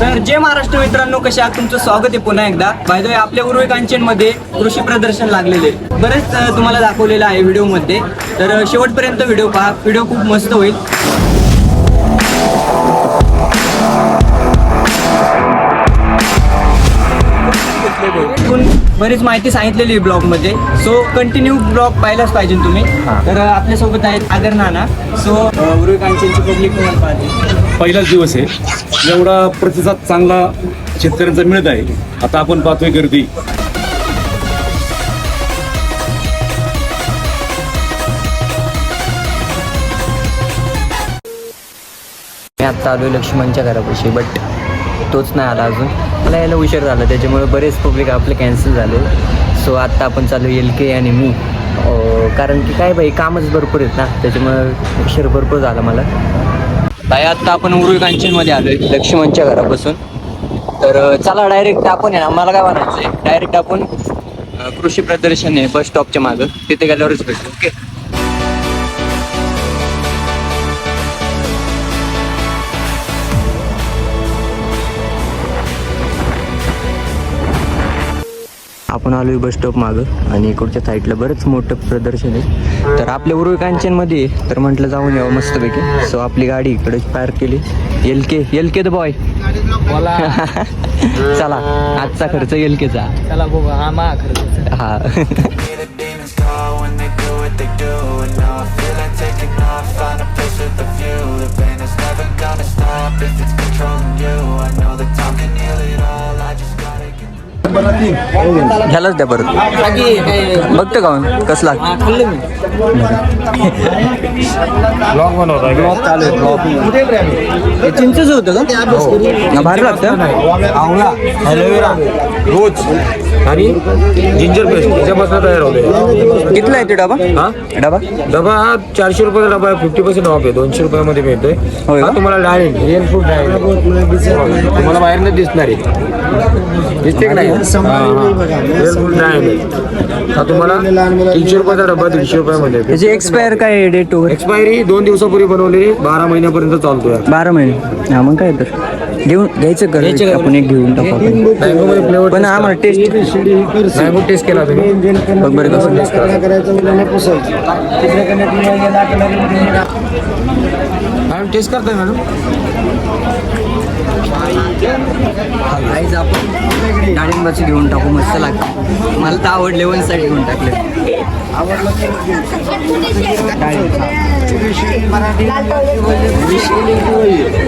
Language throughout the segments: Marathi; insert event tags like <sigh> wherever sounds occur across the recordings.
तर जे महाराष्ट्र मित्रांनो कशा आहात? तुमचं स्वागत आहे पुन्हा एकदा. बाय वे आपल्या उर्वेकांचेनमध्ये कृषी प्रदर्शन लागलेले बरेच तुम्हाला दाखवलेलं आहे व्हिडिओमध्ये. तर शेवटपर्यंत व्हिडिओ पहा. व्हिडिओ खूप मस्त होईल. बरीच माहिती सांगितलेली आहे ब्लॉगमध्ये सो कंटिन्यू ब्लॉग पाहिलाच पाहिजे तुम्ही. तर आपल्यासोबत आहेत आगर नाना. सो उर्वी कांचनची पब्लिक पाहते पहिलाच दिवस आहे. एवढा प्रतिसाद चांगला शेतकऱ्यांचा मिळत आहे. आता आपण पाहतोय गर्दी. मी आत्ता आलो लक्ष्मणच्या घरापाशी बट तोच नाही आला अजून. मला यायला उशीर झाला त्याच्यामुळे बरेच पब्लिक आपले कॅन्सल झाले. सो आत्ता आपण चालू एल के आणि मी. कारण की काय बाई कामच भरपूर आहेत ना त्याच्यामुळे उशीर भरपूर झाला मला. बाई आत्ता आपण उरुई कांचनमध्ये आलो आहे लक्ष्मणच्या घरापासून. तर चला डायरेक्ट आपण आहे ना मला काय म्हणायचं आहे डायरेक्ट आपण कृषी प्रदर्शन आहे बस स्टॉपच्या मागं. तिथे गेल्यावरच भेटतो ओके आपण आलोय बस स्टॉप मागं आणि इकडच्या साईडला बरंच मोठं प्रदर्शन आहे. तर आपल्या उर्वी कांचनमध्ये तर म्हटलं जाऊन यावं मस्तपैकी. सो आपली गाडी इकडे पार्क केली. L K L K the boy चला आजचा खर्च एल केचा चला बघू हा. <laughs> घ्यायलाच द्या परत. बघतं का कसला चिंचच होतं का? भारी लागतं? आवळा. ॲलोवेरा रोज. आणि जिंजर पेस्ट याच्यापासून तयार होते. कितला आहे ते डबा? हा? डबा? डबा हा चारशे रुपयाचा डबा आहे. फिफ्टी पर्सेंट ऑफ आहे. दोनशे रुपयामध्ये मिळतोय? हा तुम्हाला डायरेक्ट रिअल फूड डायरेक्ट तुम्हाला बाहेरनं दिसणार आहे. दिसते की नाही? हा तुम्हाला तीनशे रुपयाचा डबा दीडशे रुपयामध्ये त्याची एक्सपायर काय डेट वगैरे एक्सपायरी दोन दिवसापूर्वी बनवलेली बारा महिन्यापर्यंत चालतोय. बारा महिने. हा मग काय तर. घेऊन घ्यायचं कर आपण एक घेऊन टाकू आपण. पण आम्हाला टेस्ट मँगो टेस्ट केला तुम्ही. बघ बरं कसं टेस्ट मॅडम टेस्ट करताय मॅडम आईज आपण डाळिंबाची घेऊन टाकू. मस्त लागतं. मला तर आवडले वन साईड घेऊन टाकले.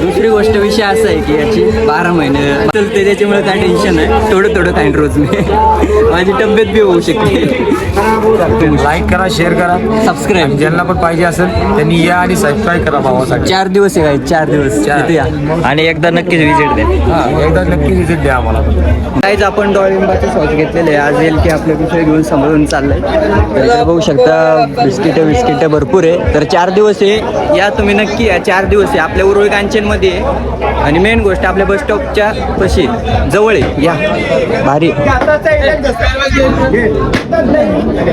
दुसरी गोष्ट विषय असा आहे की याची बारा महिने तर त्याच्यामुळे काय टेन्शन आहे थोडं थोडं खाईन रोज मी. माझी तब्येत बी होऊ शकते. लाईक करा शेअर करा. सबस्क्राईब ज्यांना पण पाहिजे असेल त्यांनी या आणि सबस्क्राईब करा भावासाठी. चार दिवस आहे काय चार दिवस. चार. या. आणि एकदा नक्कीच विजिट द्या. हा एकदा नक्की विजिट द्या आम्हाला. काहीच आपण डाळिंबाचे सॉस घेतलेले आहे. आज येईल की आपल्या विषय घेऊन सांभाळून चाललंय. तर बघू शकता बिस्किट बिस्किट भरपूर आहे. तर चार दिवस आहे. या तुम्ही नक्की या. चार दिवस आहे. आपल्या उरुळी कांचनमध्ये आहे. आणि मेन गोष्ट आपल्या बस स्टॉपच्या पशी जवळ आहे. या. भारी.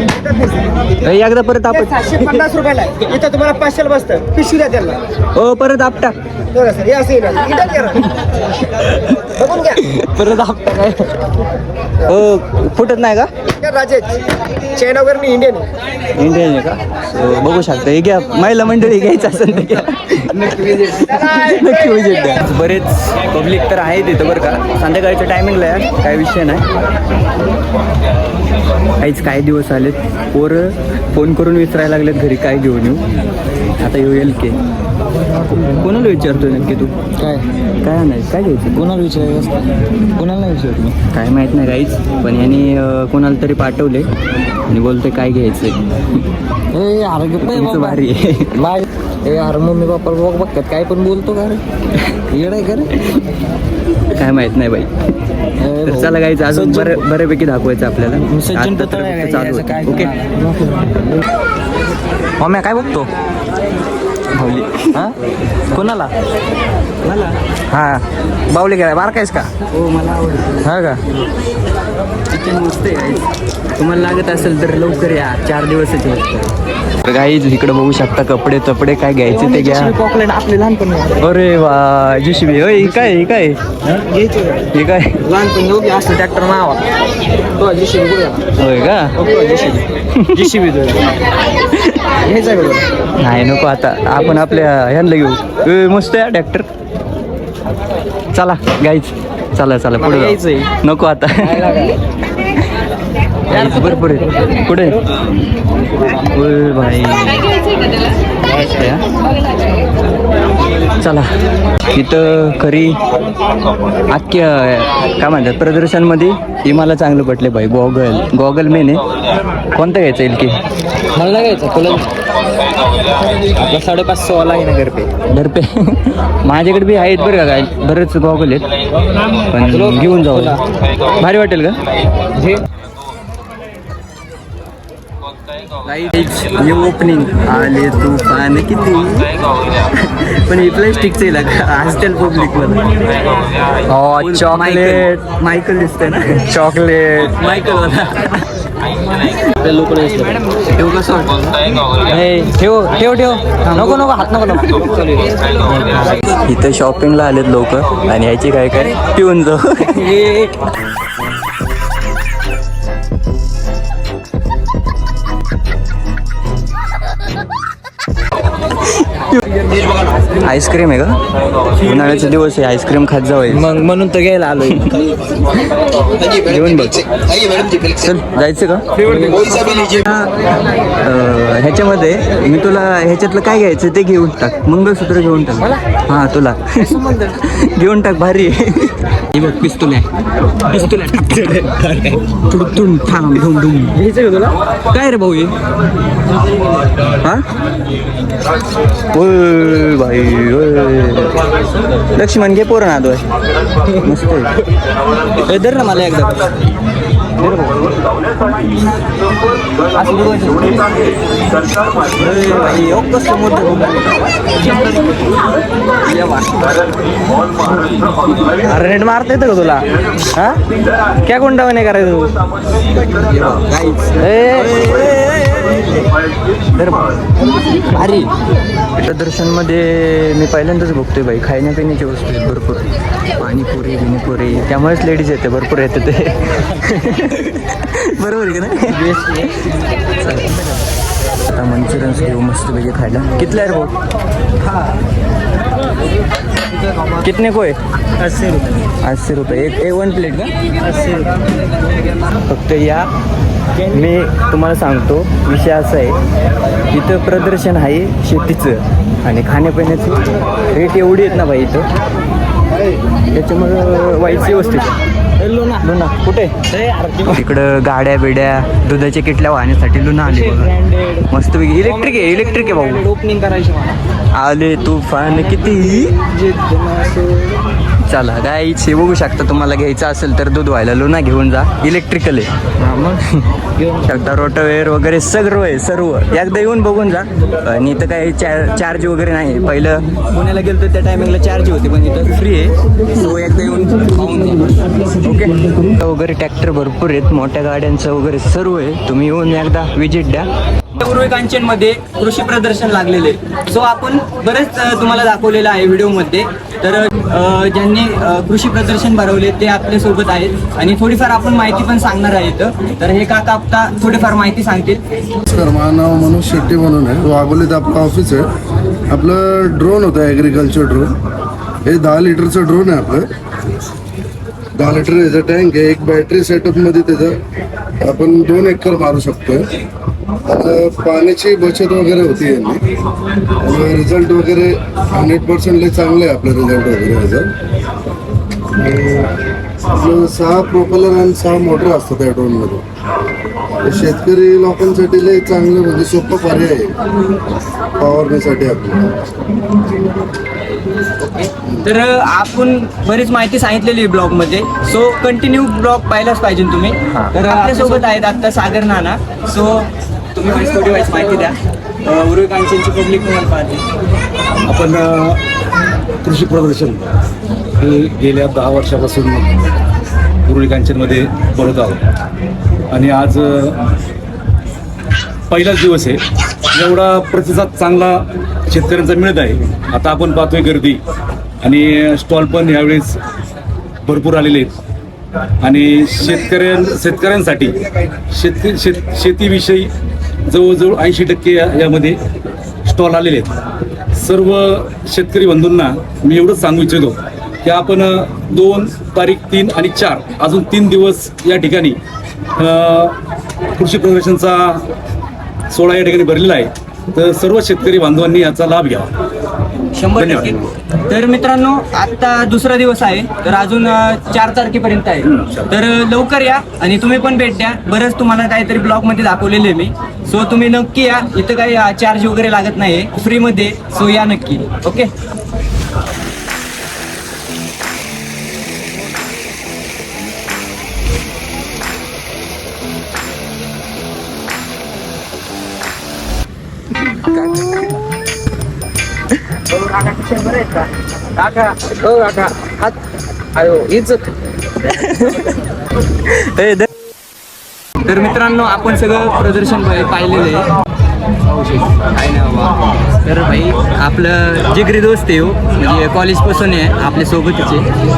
एकदा परत आपण सातशे पन्नास रुपयाला आहे. इथं तुम्हाला पाचशेला बसतं. पिशवी द्या त्याला हो परत आपटा. बघा सर हे असं येणार. इथं करा. बघून घ्या. परत आपटा काय? हो फुटत नाही का? त्या राजेश चायना वगैरे मी इंडियन आहे. इंडियन आहे का? So, बघू शकता. हे घ्या. महिला मंडळी घ्यायचं असेल तर घ्या. नक्की विजिट द्या. बरेच पब्लिक तर आहे तिथं बरं का. संध्याकाळच्या टायमिंगला आहे. काय विषय नाही. काहीच काही दिवस आलेत. पोरं फोन करून विचारायला लागलेत घरी काय घेऊन येऊ. आता येऊ येईल की कोणाला विचारतोय नक्की तू? काय? काय नाही काय घ्यायचं? कोणाला विचारायचं कोणाला विचारतो मी. काय माहीत नाही काहीच. पण यांनी कोणाला तरी पाठवले आणि बोलतोय काय अरे तुमचं भारी आहे. ए अरे मम्मी पप्पा बघ बघतात काय पण बोलतो का रे येडाय का रे काय माहीत नाही बाई तर. चला गाईच अजून बरं बऱ्यापैकी दाखवायचं आपल्याला तर आहे चालू. ओके? मम्या काय बघतो माऊली हा? कोणाला? मला? हा. बावली गेला. बारकायस का? हो मला आवडतं. हा का? चिकन मस्त आहे. तुम्हाला लागत असेल तर लवकर या. चार दिवसच मस्त गाईज इकडे बघू शकता कपडे तपडे काय घ्यायचे ते घ्या. पॉकलेट आपले लहानपणी अरे वा जिशिबी. होय काय ही काय? घ्यायचं ही काय? लहानपणी योग्य असतं ट्रॅक्टर नावा तो जेसीबी होय का? जेसीबी जेसीबी घ्यायचा का तुला? नाही नको आता आपण आपल्या ह्यांना घेऊ ए, मस्त आहे ट्रॅक्टर चला गाईच चला चला पुढे जाऊ. यायचंय. नको आता भरपूर आहे भाई हा? चला. इथं खरी अख्ख्या काय म्हणतात प्रदर्शनमध्ये ही मला चांगलं पटले भाई गॉगल. गॉगल मेन आहे. कोणतं घ्यायचं येईल की मला घ्यायचं तुला आपला साडेपाच सहा आहे ना घर पे दरपे माझ्याकडे बी आहेत बरं का काय? बरेच गॉगल आहेत. पण घेऊन जाऊ. भारी वाटेल का? ओपनिंग आले तुफान किती पण हे प्लॅस्टिकचे हॉस्टेल पब्लिक हो चॉकलेट मायकल दिसतंय ना चॉकलेट मायकल ठेवू कसं ठेव ठेव ठेव नको नको हात नको नको इथं शॉपिंगला आलेत लोक आणि ह्याची काय काय पिऊन जाऊ आईस्क्रीम आहे का? उन्हाळ्याचा दिवस आहे आईस्क्रीम खात जावं मग म्हणून तर घ्यायला आलोय. घेऊन बघ. चल जायचं का? ह्याच्यामध्ये मी तुला ह्याच्यातलं काय घ्यायचं ते घेऊन टाक. मंगळसूत्र घेऊन टाक. हा तुला. घेऊन टाक भारी आहे. बघ पिस्तूल आहे. पिस्तूल आहे. तुडतुन थांब धुम धुम. घ्यायचं का तुला? काय रे भाऊ हे? हा? ओय भाई ओय. लक्ष्मण घे पोरण आदोय मस्त आहे. ए, धर ना मला एकदा धर भाऊ. मारता येतं का तुला? हा? क्या कोणता नाही करायचं तू? ए, ए, भारी. प्रदर्शनमध्ये मी पहिल्यांदाच बघतोय बाई. खाण्यापिण्याची वस्तू आहेत भरपूर. पाणीपुरी बिनीपुरी. त्यामुळेच लेडीज येते भरपूर येते ते. बरोबर आहे का नाही? आता मंचुरियन्स घेऊ मस्तपैकी खायला. कितला आहे भाऊ? कितने को आहे? अस्सी रुपये. अस्सी रुपये एक ए वन प्लेट का? अस्सी रुपये फक्त या मी तुम्हाला सांगतो विषय असा आहे इथं प्रदर्शन आहे शेतीचं आणि खाण्यापिण्याचं रेट एवढी आहेत ना भाई इथं. त्याच्यामुळं वाईट व्यवस्थित आहे. लोना. लुना कुठे? ते इकडं गाड्या बिड्या दुधाच्या किटल्या वाहण्यासाठी लुना आली बघा. मस्तपैकी इलेक्ट्रिक आहे इलेक्ट्रिक आहे भाऊ. ओपनिंग करायची आले तुफान किती? जे असं चला काय हे बघू शकता तुम्हाला घ्यायचं असेल तर दूध व्हायला लुना घेऊन जा. इलेक्ट्रिकल आहे. मग? घेऊन शकता रोटवेअर वगैरे सगळं आहे सर्व. एकदा येऊन बघून जा. आणि इथं काही चार्ज वगैरे नाही पहिलं पुण्याला गेलो त्या टायमिंगला चार्ज होते पण इथं फ्री आहे. सो एकदा येऊन ओके वगैरे ट्रॅक्टर भरपूर आहेत. मोठ्या गाड्यांचं वगैरे सर्व आहे. तुम्ही येऊन एकदा विजिट द्या. पूर्वी कांचनमध्ये कृषी प्रदर्शन लागलेले. सो आपण बरेच तुम्हाला दाखवलेलं आहे व्हिडिओमध्ये. तर ज्यांनी कृषी प्रदर्शन भरवले ते आपल्यासोबत आहेत. आणि थोडीफार आपण माहिती पण सांगणार आहे इथं. तर हे काका आता थोडीफार माहिती सांगतील. नमस्कार माझं नाव मनोज शेट्टी म्हणून आहे. वाघोलीत आपलं ऑफिस आहे. आपलं ड्रोन होतं ॲग्रिकल्चर ड्रोन हे दहा लिटरचं ड्रोन आहे आपलं. दहा लिटर याचा टँक आहे. एक बॅटरी सेटअपमध्ये त्याचं आपण दोन एकर मारू शकतोय. पाण्याची बचत वगैरे होती यांनी. रिझल्ट वगैरे हंड्रेड पर्सेंटले चांगले आहे आपलं रिझल्ट वगैरे सहा प्रोपेलर आणि सहा मोटर असतात त्या ड्रोनमध्ये शेतकरी लोकांसाठी लय चांगलं म्हणजे सोपं पर्याय आहे. फवारणीसाठी आपलं. तर आपण बरीच माहिती सांगितलेली आहे ब्लॉगमध्ये सो कंटिन्यू ब्लॉग पाहिलाच पाहिजे तुम्ही. तर आपल्यासोबत आहेत आता सागर नाना. सो तुम्ही पण स्टुडिओ वाईज माहिती द्या. उर्वी पब्लिक म्हणून पाहते आपण कृषी प्रदर्शन हे गेल्या दहा वर्षापासून उरुळी कांचनमध्ये आहोत. आणि आज पहिलाच दिवस आहे. एवढा प्रतिसाद चांगला शेतकऱ्यांचा मिळत आहे. आता आपण पाहतोय गर्दी. आणि स्टॉल पण यावेळेस भरपूर आलेले आहेत. आणि शेतकऱ्यां शेतकऱ्यांसाठी शेतक शेत शेतीविषयी जवळजवळ ऐंशी टक्के या- यामध्ये स्टॉल आलेले आहेत. सर्व शेतकरी बंधूंना मी एवढंच सांगू इच्छितो की आपण दोन तारीख तीन आणि चार अजून तीन दिवस या ठिकाणी कृषी प्रदर्शनचा सोहळा या ठिकाणी भरलेला आहे. तर सर्व शेतकरी बांधवांनी याचा लाभ घ्यावा. शंभर. टक्के. तर मित्रांनो आता दुसरा दिवस आहे तर अजून चार तारखेपर्यंत आहे. तर लवकर या आणि तुम्ही पण भेट द्या. बरंच तुम्हाला काहीतरी ब्लॉगमध्ये दाखवलेले मी. सो तुम्ही नक्की या. इथं काही चार्ज वगैरे लागत नाही फ्रीमध्ये सो या नक्की. ओके काका हो काका. हात. अयो इज्जत. तर मित्रांनो आपण सगळं प्रदर्शन पाहिलेलं आहे. काय तर भाई आपलं जिगरी दोस्त आहे हो. म्हणजे कॉलेजपासून आहे आपल्या सोबतच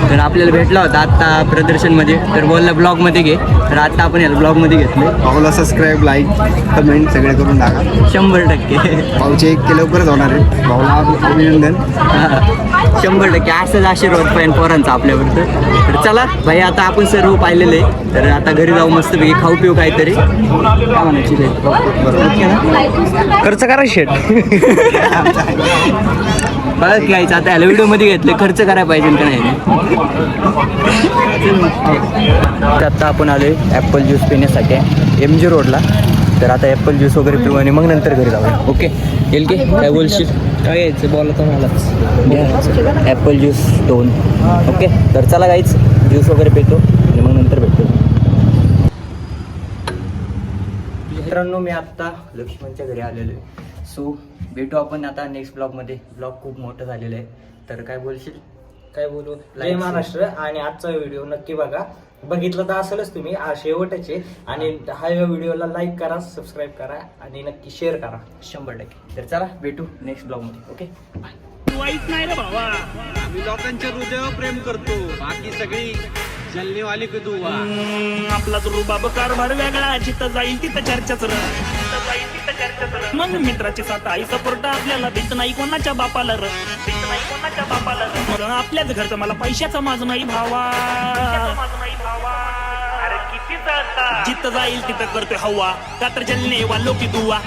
तर आपल्याला भेटला होता आत्ता प्रदर्शनमध्ये तर बोलला ब्लॉगमध्ये घे. तर आत्ता आपण याला ब्लॉगमध्ये घेतलं भाऊला सबस्क्राईब लाईक कमेंट सगळे करून टाका. शंभर टक्के. भाऊचे एक के लवकरच होणार आहे. भाऊला अभि- अभिनंदन. <laughs> शंभर टक्के. असंच आशीर्वाद पाहिजे पोरांचा आपल्यावरचं तर चला भाई आता आपण सर्व पाहिलेलं आहे. तर आता घरी जाऊ मस्तपैकी. खाऊ पिऊ काहीतरी. काय म्हणायची ते? खर्च करा शेट बघा घ्यायचं गायचं आता ह्याला व्हिडिओमध्ये घेतले खर्च करायला पाहिजे का नाही? तर आता आपण आलो आहे ॲपल ज्यूस पिण्यासाठी एम जी रोडला तर आता ॲपल ज्यूस वगैरे पिऊ आणि मग नंतर घरी जाऊया. ओके येईल की काय बोलशील? काय यायचं? बोला तर मलाच. ॲपल ज्यूस दोन. ओके तर चला गाईच ज्यूस वगैरे पितो आणि मग नंतर भेटतो मित्रांनो मी आत्ता लक्ष्मणच्या घरी आलेलो आहे. सो भेटू आपण आता नेक्स्ट ब्लॉगमध्ये ब्लॉग खूप मोठं झालेलं आहे. तर काय बोलशील? काय बोलू? जय महाराष्ट्र आणि आजचा व्हिडिओ नक्की बघा. बघितलं तर असेलच तुम्ही शेवटच. आहे आणि हा व्हिडिओला लाईक करा सबस्क्राईब करा आणि नक्की शेअर करा. शंभर टक्के. तर चला भेटू नेक्स्ट ब्लॉगमध्ये ओके आपला तो रुबाब कारभार वेगळा जिथं जाईल तिथं चर्चाच र. जिथं जाईल तिथं चर्चाच र. मग मित्राची साथ आई सपोर्ट आपल्याला भीत नाही कोणाच्या बापाला र. भीत नाही कोणाच्या बापाला र. म्हणून आपल्याच घरचं मला पैशाचा माझ नाही भावा. अरे किती जिथं जाईल तिथं करतोय हवा. का तर जलने वालो की दुवा.